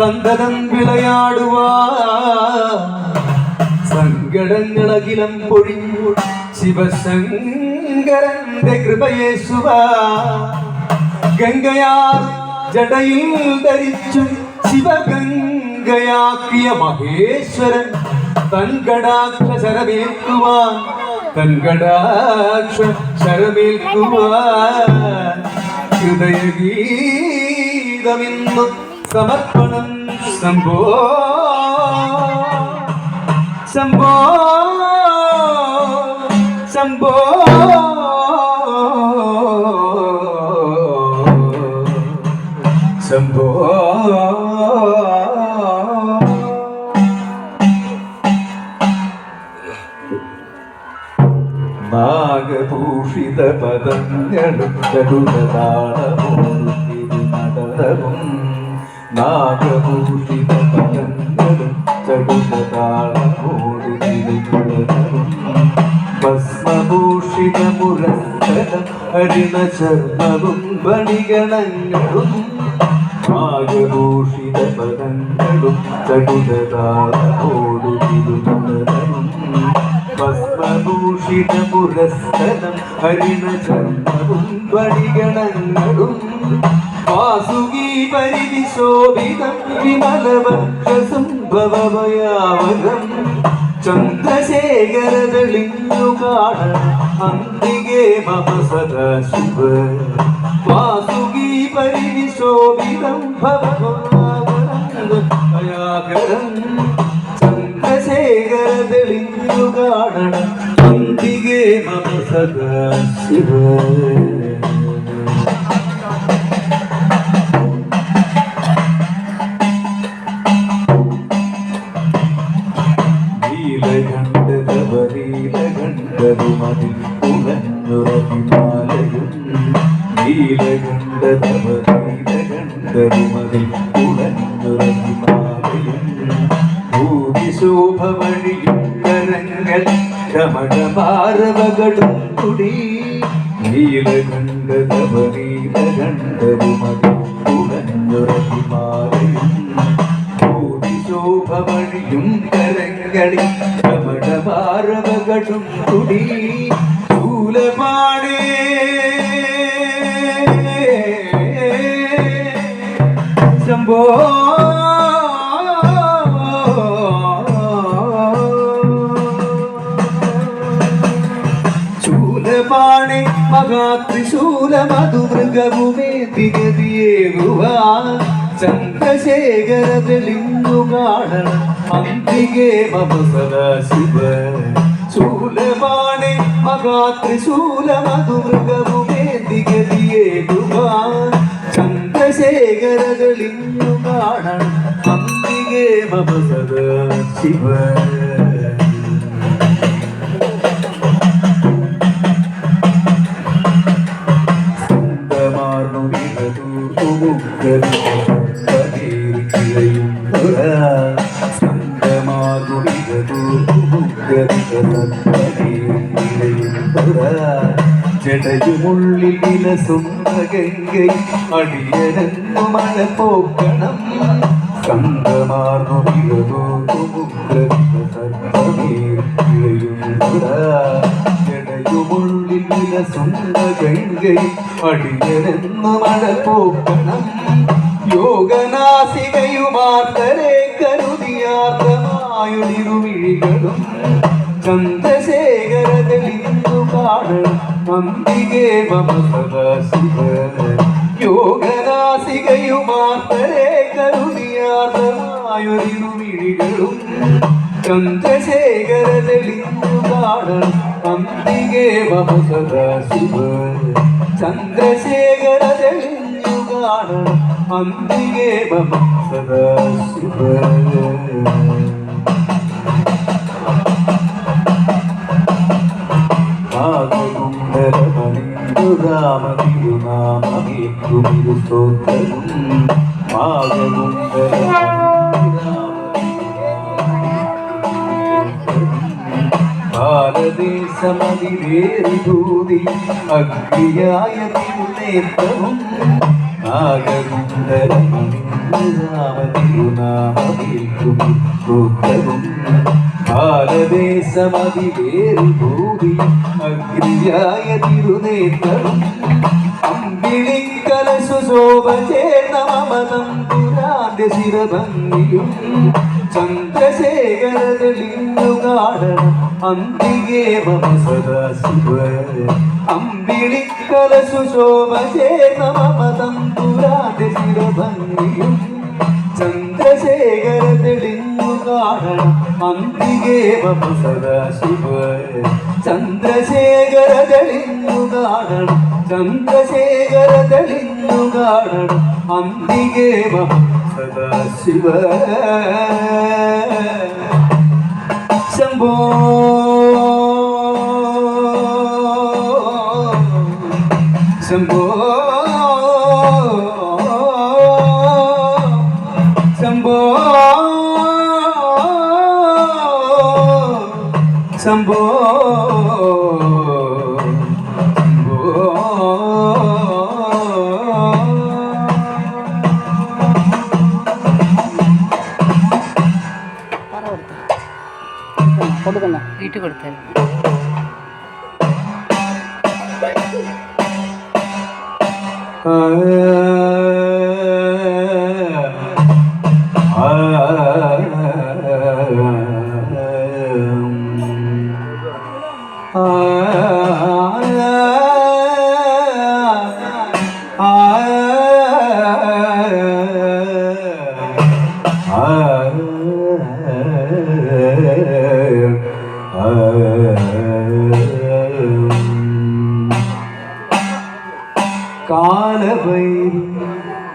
സന്തതം വിളയാടുവാ. സങ്കടങ്ങളകിലം പൊഴിഞ്ഞു ശിവശങ്കരന്റെ കൃപയേശുവ. ഗംഗയാർ ജടയിൽ ധരിച്ചു ശിവഗംഗയാക്കിയ മഹേശ്വരൻ തൻകടാക്ഷ ശരമേൽക്കുവാൻ തൻകടാക്ഷ ശരമേൽക്കുവാൻ ഹൃദയഗീതമിന്നു സമർപ്പണം സംഭോ സംഭോ സംഭോ സംഭോ നാഗഭൂഷിത പദങ്ങളും ചടുലതാളമോടും നടനവും നാഗഭൂഷിത പദങ്ങളും ചടുലതാളമോടും ഭസ്മഭൂഷിത മുരസ്തരം ഹരിണ ചർമ്മവും ബണിഗണങ്ങളും നാഗഭൂഷിത പദങ്ങളും നടനവും ഭസ്മഭൂഷിത പുരസ്തരം ഹരിണചർമ്മവും ചർമ്മവും വടിഗണങ്ങളും വാസുകി പരിവിശോഭിതം ചന്ദ്രശേഖര തെളിഞ്ഞു കാണണം അന്തികേ മമ സദാശിവ വാസുകി പരിവിശോഭിതം ഭവയാകരം ചന്ദ്രശേഖര തെളിഞ്ഞു കാണണം അന്തികേ മമ സദാശിവ വഴിയും കരങ്ങൾ കുടി. നീലകണ്ഠതവനീലകണ്ഠരുമതിൽ ഉളഞ്ഞുറവിമാലയും ശോഭ വഴിയും കരങ്ങളിൽ കമടമാരവകളും കുടി. ശൂലപാടേ ശംഭോ ശൂലപാണി മഹാത്രിശൂല മധുമൃഗഭൂമേ തിഗതിയേകുവാൻ ചന്ദ്രശേഖര തെളിഞ്ഞു കാണണം അന്തികേ മമ സദാശിവ. ശൂലപാണി മഹാത്രിശൂല മധുമൃഗഭൂമേ തിഗതിയേകുവാൻ ചന്ദ്രശേഖര തെളിഞ്ഞു കാണണം അന്തികേ മമ സദാശിവ. ജടയുമുള്ളിൽ വിലസുന്ന ഗംഗൈ അടിയനെന്നു മഴ പോക്കണം സ്വന്തമാർന്നു വിടതു ജടയുമുള്ളിൽ വിലസുന്ന ഗംഗൈ അടിയനെന്നു മഴ പോക്കണം യോഗനാസികയുമാർത്തരെ കരുതിയാർത്തമായൊടിരുമിഴികളും ചന്ദ്രശേഖര തെളിഞ്ഞു കാണണം അന്തികേ മമ സദാശിവ യോഗനാസികയുമാർത്തരെ കരുതിയാർത്തമായൊടിരുമിഴികളും ചന്ദ്രശേഖര കാണണം അന്തികേ മമ സദാശിവ ചന്ദ്രശേഖര തെളിഞ്ഞു കാണണം അന്തികേ മമ സദാശിവ രാമതിരുനാമീരു സ്തോത്രവും ഭാരതീസമതിവേറിഭൂതി അഗ്നിയായ തിരുനേത്രവും ഭാരതേശമതിവേറിഭൂതി അഗ്രിയായ തിരുനേത്രവും അമ്പിളിക്കലശുശോഭ ചേർന്ന മമതം പുരാന്റെ ശിരഭംഗിയും ചന്ദ്രശേഖര തെളിഞ്ഞുകാടണം അന്തികേ മമ സദാശിവ അമ്പിളിക്കലശുശോഭ ചേർന്ന മമതം പുരാന്റെ ശിരഭംഗിയും ചന്ദ്രശേഖര തെളിഞ്ഞു കാണണം. അന്തികേ മമ സദാശിവ ചന്ദ്രശേഖര തെളിഞ്ഞു കാണണം. ചന്ദ്രശേഖര തെളിഞ്ഞു കാണണം അന്തികേ മമ Sambo, Sambo. കൊടുക്കണ്ട വീട്ടിൽ കൊടുത്തേ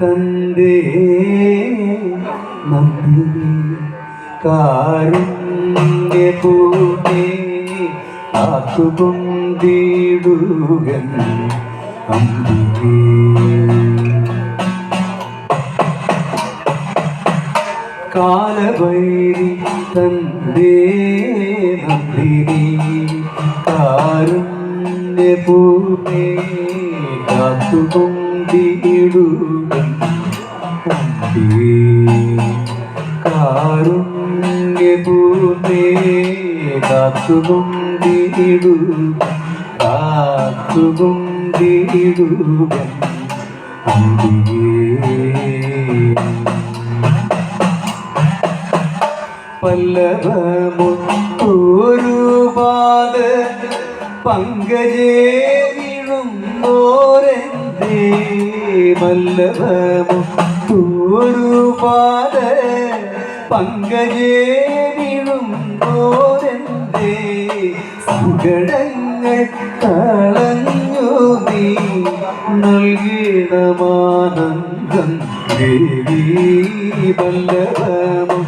തന്റെ നന്ദിനി കാരുണ്യ പൂമേ കാത്തുകൊണ്ടിടുകൻ അമ്പികേ കാലവൈരി തന്റെ നന്ദിനി. കാരുണ്യ പൂമേ കാത്തുകൊണ്ടിടുകൻ കാരുണ്യ പൂമേ കാത്തുകൊണ്ടിടു കാത്തുകൊണ്ടിടുകൻ അമ്പികേ പല്ലവമൊത്തൂരുപാത പങ്കജേ പല്ലവമൊത്തൂരുപാത പങ്കജേ വീഴുന്നോരെന്തേ സങ്കടങ്ങൾ കളഞ്ഞു നീ നൽകിടമാനന്ദം ദേവി വല്ലഭമോ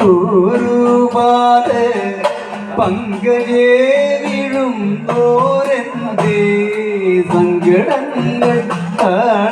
തൂരുപാത പങ്കജേ വീഴുന്നോരെന്തേ സങ്കടങ്ങൾ തള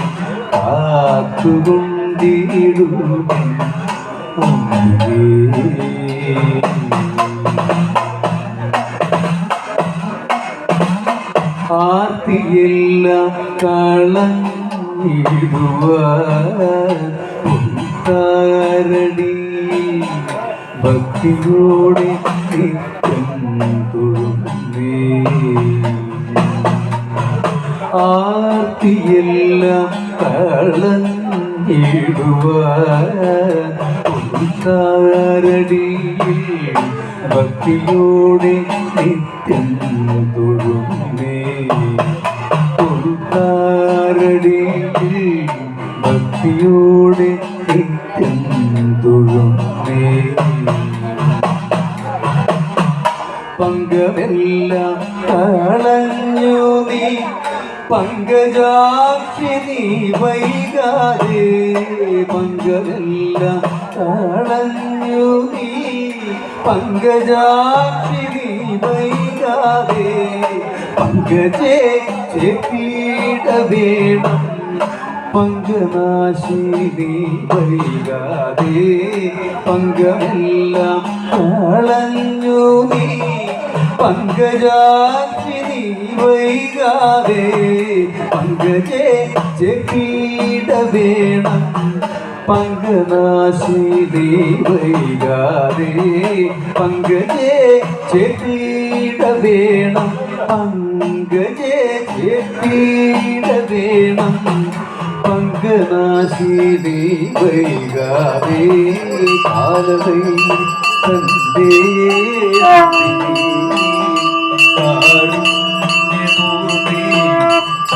അമ്പികേ ആർത്തിയെല്ലാം കളഞ്ഞിടുവാരടി ഭക്തിയോടെ തൊഴുന്നേ ആർത്തിയെല്ലാം കളഞ്ഞിടുവാരടിയിൽ ഭക്തിയോടെ നിത്യം തൊഴുന്നേ. ഉൾക്കാരടിയിൽ ഭക്തിയോടെ നിത്യം തൊഴുന്നേ. പങ്കമെല്ലാം കളഞ്ഞു നീ പങ്കജാക്ഷി നീ വൈകാതെ പങ്കമെല്ലാം കളഞ്ഞു നീ. പങ്കജാക്ഷി നീ വൈകാതെ പങ്കജേ ചെപ്പീട വേണം. പങ്കനാശിനി വൈകാതെ പങ്കമെല്ലാം കളഞ്ഞു നീ. പങ്കജാക്ഷിനി വൈകാതെ പങ്കജേ ചെപ്പീട വേണം പങ്കനാശിനി വൈകാതെ പങ്കജേ ചെപ്പീട വേണം പങ്കജേ ചെപ്പീട വേണം പങ്കനാശിനി വൈകാതെ കാലവൈ തന്തേ ധാടി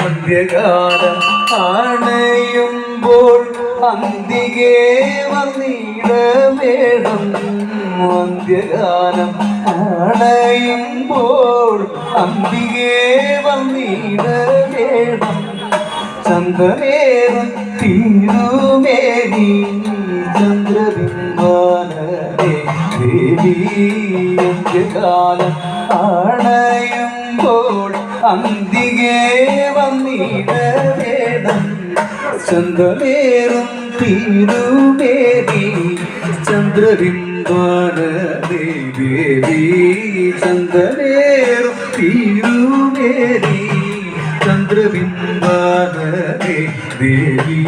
അന്ത്യകാലം അണയുമ്പോൾ അന്തികേ വന്നിട വേണം അന്ത്യകാലം അണയുമ്പോൾ അന്തികേ വന്നിട വേണം ചന്ദ്രമേറും തീരുമേനി ചന്ദ്രബിംബാനേ അണയുമ്പോൾ അന്തികെ വന്നിട വേണം ചന്ദ്രമേറും തിരുമേനി ചന്ദ്രബിംബാന ദേവി ചന്ദ്രമേറും തിരുമേനി ചന്ദ്രബിംബാന ദേവി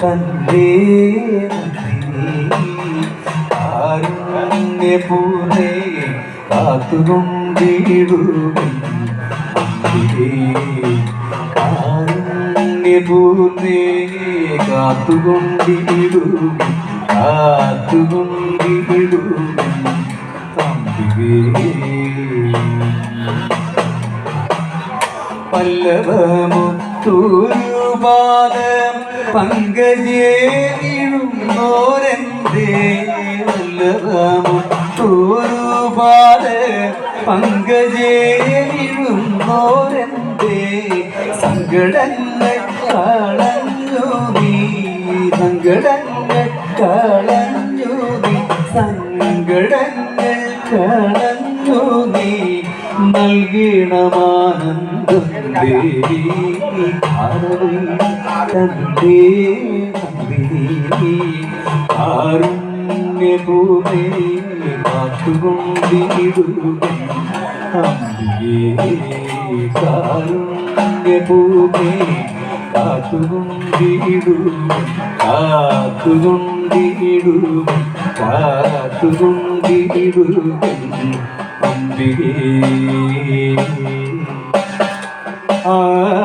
കണ്ടേ. കാരുണ്യപൂർണേ കാത്തുകൊണ്ടിടുവൻ. കാരുണ്യപൂർണേ കാത്തുകൊണ്ടിടുവൻ. കാത്തുകൊണ്ടിടുവൻ. തമ്പികേ പല്ലവമുത്തൂരുപാദം പങ്കജേ വീഴുന്നോരെന്തേ വല്ലവമുത്തൂരുപാദ പങ്കജേ വീഴുന്നോരെന്തേ സങ്കടങ്ങൾ കളഞ്ഞു നീ സങ്കടങ്ങൾ കളഞ്ഞു നീ സങ്കടങ്ങൾ കളഞ്ഞു നീ നൽകണമാനന്ദം ദേവി. ആരവി കാരുണ്യപൂർണേ കാത്തുകൊണ്ടിടുവൻ അമ്പികേ കാരുണ്യപൂർണേ കാത്തുകൊണ്ടിടുവൻ കാത്തുകൊണ്ടിടുവൻ കാത്തുകൊണ്ടിടുവൻ അമ്പികേ ആ ആ